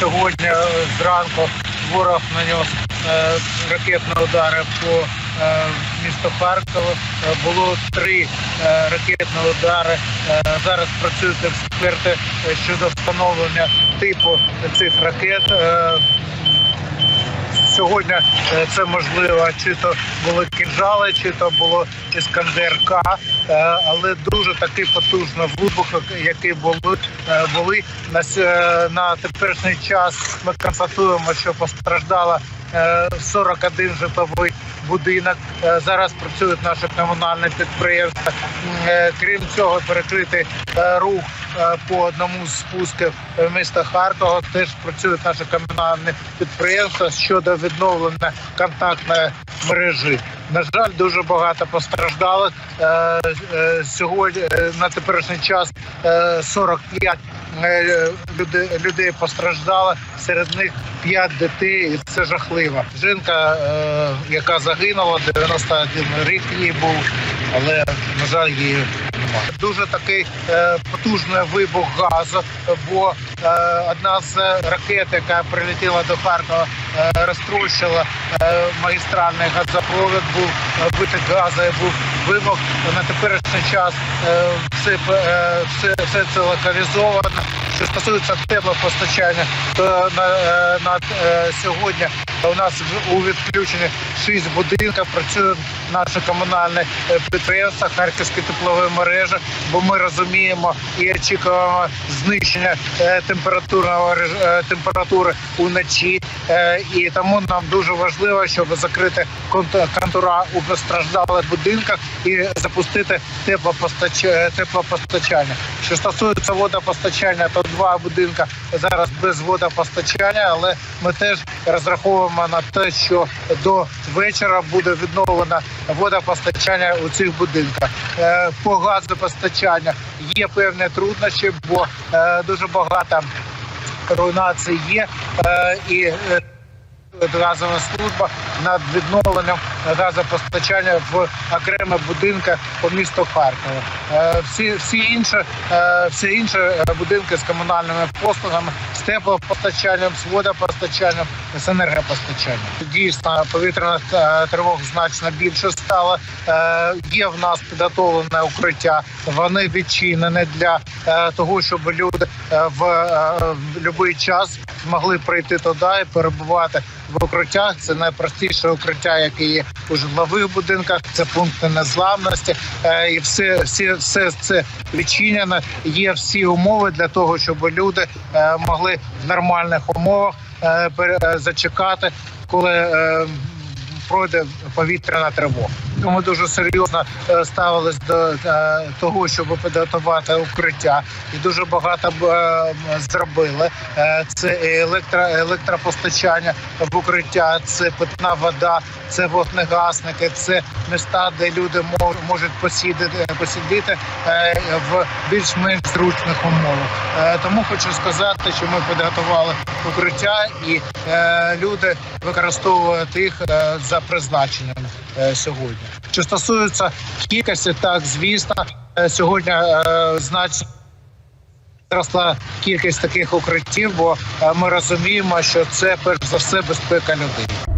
сьогодні е, зранку ворог наніс е, ракетні удари по е, місту Харкову. Було три ракетні удари. Зараз працюють експерти щодо встановлення типу цих ракет. Сьогодні е, це можливо, чи то були кінжали, чи то було іскандерка, е, але дуже такий потужний вибух, який були, е, були на, на теперішній час. Ми констатуємо, що постраждало е, 41 житловий будинок. Е, Зараз працюють наші комунальні підприємства. Е, Крім цього, перекрити е, рух е, по одному з спусків е, міста Харкова. Теж працюють наші комунальні підприємства щодо відновлення контактної мережі. На жаль, дуже багато постраждалих. Е, е, Сьогодні е, на теперішній час е, 45 е, людей, людей постраждало. Серед них 5 дітей. І це жахливо. Жінка, е, яка загинула, 91 рік їй був, але на жаль, її немає. Дуже такий е, потужний вибух газу, бо е, одна з ракет, яка прилетіла до Харкова, е, розтрощила е, магістральний газопровід, був е, витік газу був вимог. На теперішній час е, все, е, все, все це локалізовано. Що стосується теплопостачання, то на, е, на е, сьогодні у нас у відключенні шість будинків працюють наші комунальні е, підприємства, харківські теплові мережі, бо ми розуміємо і очікуємо знищення е, температурного е, температури уночі. І тому нам дуже важливо, щоб закрити конт- контура у постраждалих будинках і запустити теплопостач- теплопостачання. Що стосується водопостачання, то два будинки зараз без водопостачання, але ми теж розраховуємо на те, що до вечора буде відновлено водопостачання у цих будинках. Е, По газопостачанню є певні труднощі, бо е, дуже багато руйнацій є е, і. газова служба над відновленням газопостачання в окремих будинках по місту Харкова. Всі, всі інші, всі інші будинки з комунальними послугами, з теплопостачанням, з водопостачанням, з енергопостачанням. Дійсно, повітряних е, тривог значно більше стало. Е, Є в нас підготовлене укриття. Вони відчинені для е, того, щоб люди в будь-який час змогли прийти туди і перебувати в укриттях. Це найпростіше укриття, яке є у житлових будинках. Це пункти незламності. І все, всі, все це відчинено. Є всі умови для того, щоб люди могли в нормальних умовах зачекати, коли е, пройде повітряна тривога. Ми дуже серйозно е, ставились до е, того, щоб підготувати укриття, і дуже багато е, зробили. Це електро, електропостачання в укриття, це питна вода, це вогнегасники, це міста, де люди мож- можуть посідати, посидіти е, в більш-менш зручних умовах. Тому хочу сказати, що ми підготували укриття, і люди використовують їх за призначенням сьогодні. Що стосується кількості, так звісно, е, сьогодні е, значно зросла кількість таких укриттів, бо е, ми розуміємо, що це перш за все безпека людей.